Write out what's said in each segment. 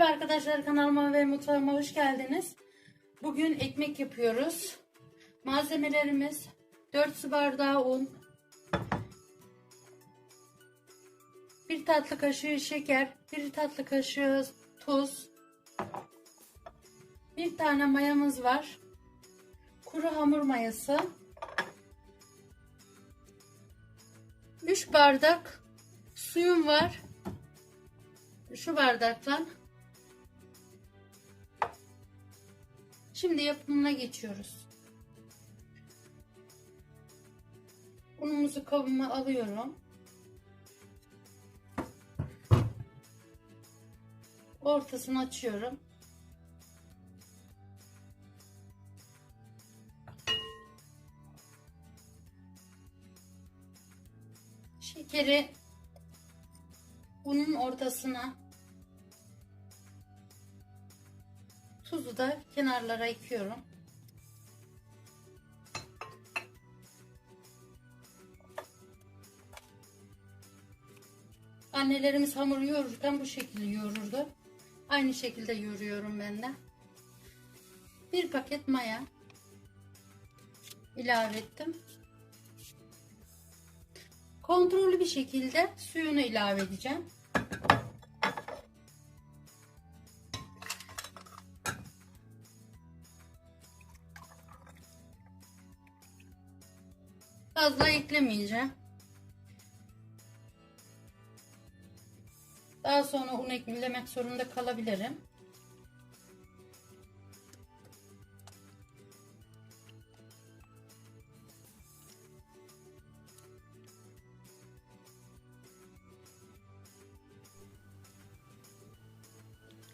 Merhaba arkadaşlar kanalıma ve mutfağıma hoş geldiniz. Bugün ekmek yapıyoruz. Malzemelerimiz 4 su bardağı un, 1 tatlı kaşığı şeker, 1 tatlı kaşığı tuz, 1 tane mayamız var. Kuru hamur mayası, 3 bardak suyum var. Şu bardaktan Şimdi yapımına geçiyoruz. Unumuzu kabıma alıyorum. Ortasını açıyorum. Şekeri unun ortasına Tuzu da kenarlara ekiyorum. Annelerimiz hamur yoğururken bu şekilde yoğururdu. Aynı şekilde yoğuruyorum ben de. Bir paket maya ilave ettim. Kontrollü bir şekilde suyunu ilave edeceğim. Fazla eklemeyeceğim. Daha sonra un eklemek zorunda kalabilirim.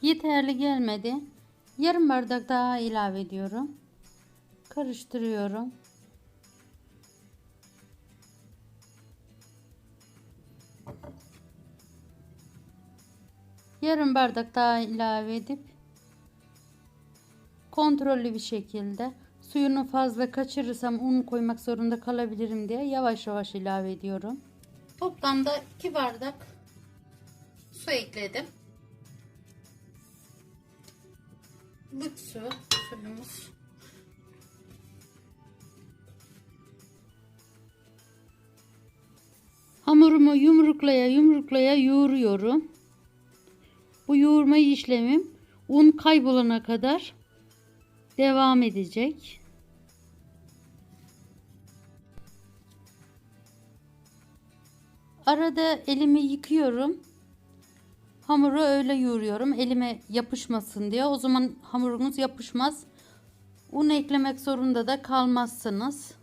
Yeterli gelmedi. Yarım bardak daha ilave ediyorum. Karıştırıyorum. Yarım bardak daha ilave edip kontrollü bir şekilde suyunu fazla kaçırırsam un koymak zorunda kalabilirim diye yavaş yavaş ilave ediyorum. Toplamda 2 bardak su ekledim. Lık su suyumuz. Hamurumu yumruklaya yumruklaya yoğuruyorum. Bu yoğurma işlemim un kaybolana kadar devam edecek. Arada elimi yıkıyorum. Hamuru öyle yoğuruyorum. Elime yapışmasın diye. O zaman hamurunuz yapışmaz. Un eklemek zorunda da kalmazsınız.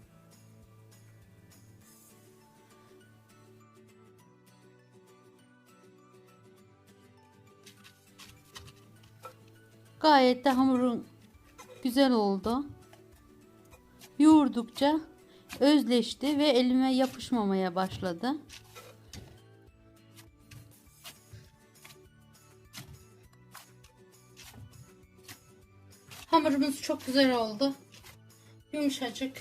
Gayet de hamurun güzel oldu. Yoğurdukça özleşti ve elime yapışmamaya başladı. Hamurumuz çok güzel oldu. Yumuşacık.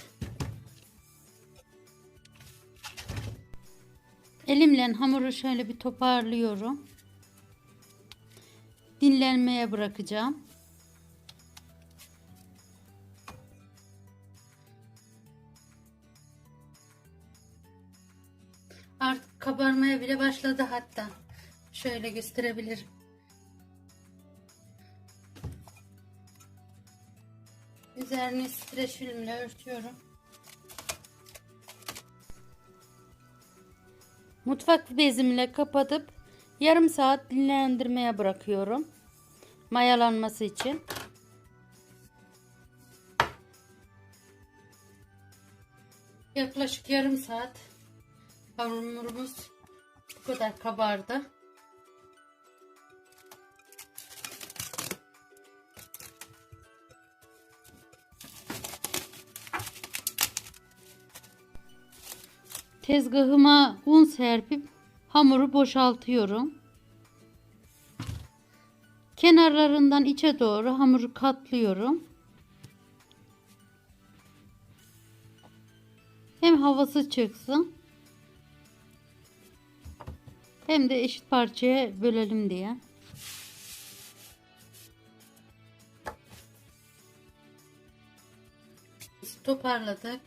Elimle hamuru şöyle bir toparlıyorum. Dinlenmeye bırakacağım. Bile başladı hatta. Şöyle gösterebilirim. Üzerini streç filmle örtüyorum. Mutfak bezimle kapatıp yarım saat dinlendirmeye bırakıyorum. Mayalanması için. Yaklaşık yarım saat Hamurumuz kadar kabardı. Tezgahıma un serpip hamuru boşaltıyorum. Kenarlarından içe doğru hamuru katlıyorum. Hem havası çıksın hem de eşit parçaya bölelim diye. Toparladık.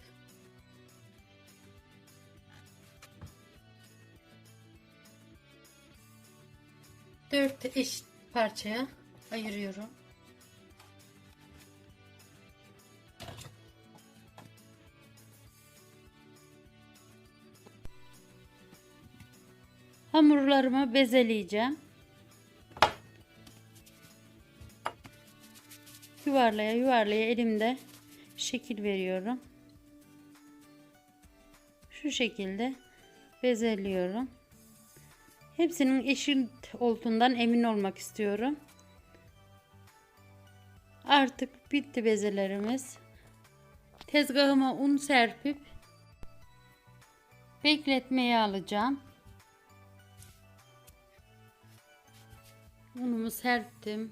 Dört eşit parçaya ayırıyorum. Hamurlarımı bezeleyeceğim. Yuvarlaya yuvarlaya elimde şekil veriyorum. Şu şekilde bezeliyorum. Hepsinin eşit olduğundan emin olmak istiyorum. Artık bitti bezelerimiz. Tezgahıma un serpip bekletmeye alacağım. Unumu serptim.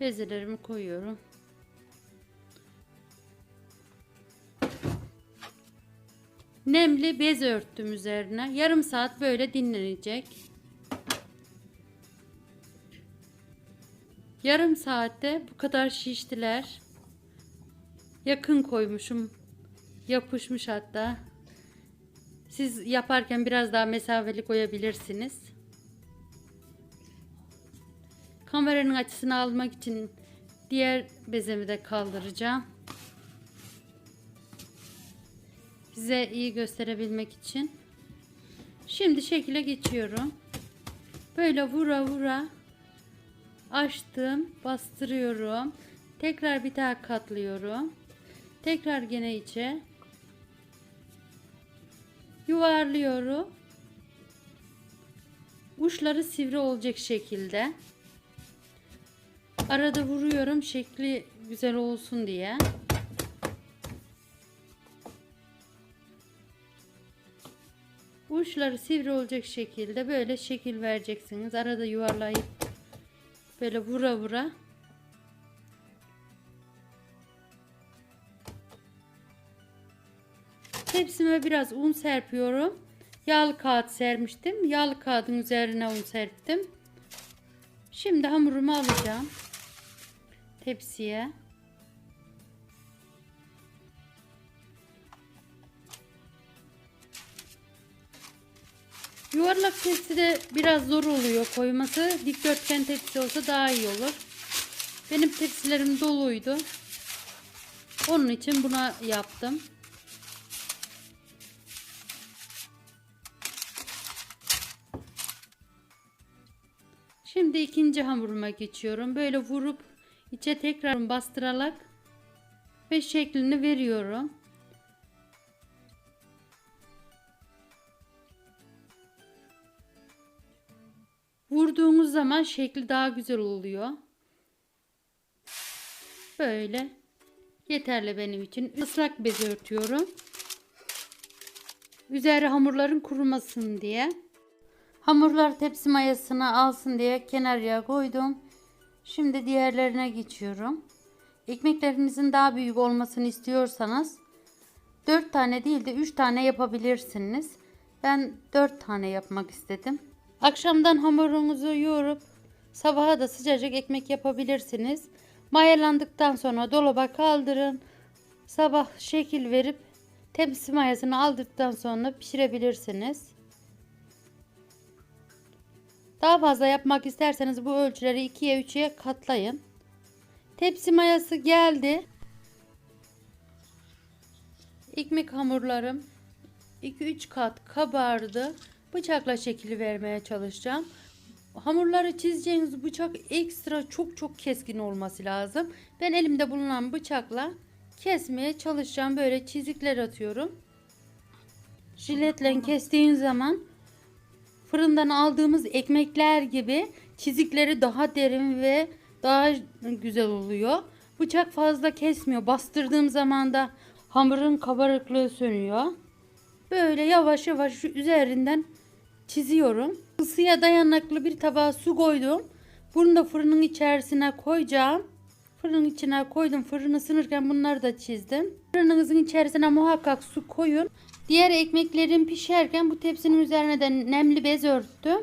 Bezelerimi koyuyorum. Nemli bez örttüm üzerine. Yarım saat böyle dinlenecek. Yarım saatte bu kadar şiştiler. Yakın koymuşum. Yapışmış hatta. Siz yaparken biraz daha mesafeli koyabilirsiniz. Kameranın açısını almak için diğer bezemi de kaldıracağım. Size iyi gösterebilmek için. Şimdi şekile geçiyorum. Böyle vura vura açtım, bastırıyorum. Tekrar bir daha katlıyorum. Tekrar gene içe yuvarlıyorum. Uçları sivri olacak şekilde. Arada vuruyorum şekli güzel olsun diye. Uçları sivri olacak şekilde böyle şekil vereceksiniz. Arada yuvarlayıp böyle vura vura Tepsime biraz un serpiyorum. Yağlı kağıt sermiştim. Yağlı kağıdın üzerine un serptim. Şimdi hamurumu alacağım. Tepsiye. Yuvarlak tepsi de biraz zor oluyor koyması. Dikdörtgen tepsi olsa daha iyi olur. Benim tepsilerim doluydu. Onun için buna yaptım. Şimdi ikinci hamuruma geçiyorum. Böyle vurup içe tekrar bastırarak ve şeklini veriyorum. Vurduğunuz zaman şekli daha güzel oluyor. Böyle yeterli benim için. Islak bez örtüyorum. Üzeri hamurların kurumasın diye. Hamurlar tepsi mayasını alsın diye kenarıya koydum. Şimdi diğerlerine geçiyorum. Ekmeklerinizin daha büyük olmasını istiyorsanız 4 tane değil de 3 tane yapabilirsiniz. Ben 4 tane yapmak istedim. Akşamdan hamurunuzu yoğurup sabaha da sıcacık ekmek yapabilirsiniz. Mayalandıktan sonra dolaba kaldırın. Sabah şekil verip tepsi mayasını aldıktan sonra pişirebilirsiniz. Daha fazla yapmak isterseniz bu ölçüleri 2'ye 3'e katlayın. Tepsi mayası geldi. Ekmek hamurlarım 2-3 kat kabardı. Bıçakla şekil vermeye çalışacağım. Hamurları çizeceğiniz bıçak ekstra çok çok keskin olması lazım. Ben elimde bulunan bıçakla kesmeye çalışacağım. Böyle çizikler atıyorum. Jiletle kestiğin zaman fırından aldığımız ekmekler gibi çizikleri daha derin ve daha güzel oluyor. Bıçak fazla kesmiyor. Bastırdığım zaman da hamurun kabarıklığı sönüyor. Böyle yavaş yavaş şu üzerinden çiziyorum. Isıya dayanıklı bir tabağa su koydum. Bunu da fırının içerisine koyacağım. Fırının içine koydum. Fırın ısınırken bunları da çizdim. Fırınınızın içerisine muhakkak su koyun. Diğer ekmeklerim pişerken bu tepsinin üzerine de nemli bez örttüm.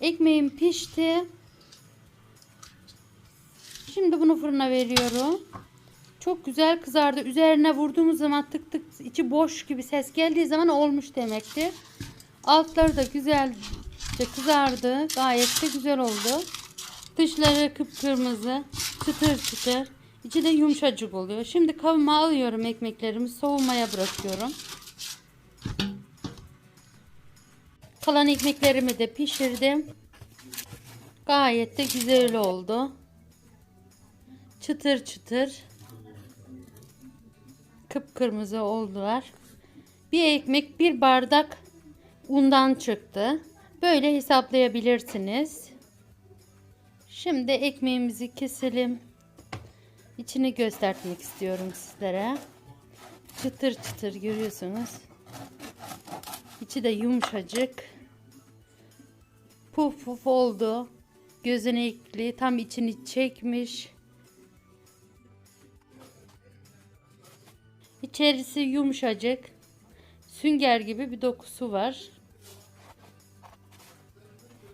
Ekmeğim pişti. Şimdi bunu fırına veriyorum. Çok güzel kızardı. Üzerine vurduğumuz zaman tık tık içi boş gibi ses geldiği zaman olmuş demektir. Altları da güzelce kızardı. Gayet de güzel oldu. Dışları kıpkırmızı, çıtır çıtır. İçi de yumuşacık oluyor. Şimdi kabıma alıyorum ekmeklerimi soğumaya bırakıyorum. Kalan ekmeklerimi de pişirdim. Gayet de güzel oldu. Çıtır çıtır. Kıpkırmızı oldular. Bir ekmek bir bardak undan çıktı. Böyle hesaplayabilirsiniz. Şimdi ekmeğimizi keselim. İçini göstermek istiyorum sizlere. Çıtır çıtır görüyorsunuz. İçi de yumuşacık. Puf puf oldu. Gözenekli tam içini çekmiş. İçerisi yumuşacık. Sünger gibi bir dokusu var.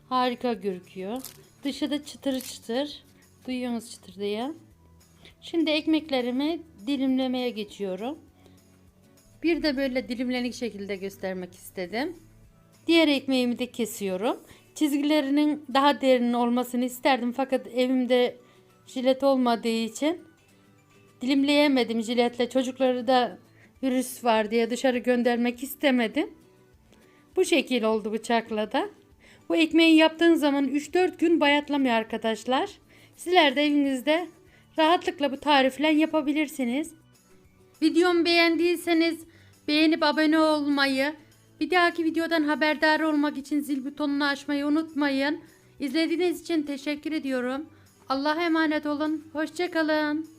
Harika gözüküyor. Dışı çıtır çıtır. Duyuyorsunuz çıtır diye. Şimdi ekmeklerimi dilimlemeye geçiyorum. Bir de böyle dilimlenik şekilde göstermek istedim. Diğer ekmeğimi de kesiyorum. Çizgilerinin daha derin olmasını isterdim fakat evimde jilet olmadığı için dilimleyemedim jiletle. Çocukları da virüs var diye dışarı göndermek istemedim. Bu şekil oldu bıçakla da. Bu ekmeği yaptığın zaman 3-4 gün bayatlamıyor arkadaşlar. Sizler de evinizde rahatlıkla bu tarifle yapabilirsiniz. Videomu beğendiyseniz beğenip abone olmayı, bir dahaki videodan haberdar olmak için zil butonunu açmayı unutmayın. İzlediğiniz için teşekkür ediyorum. Allah'a emanet olun. Hoşçakalın.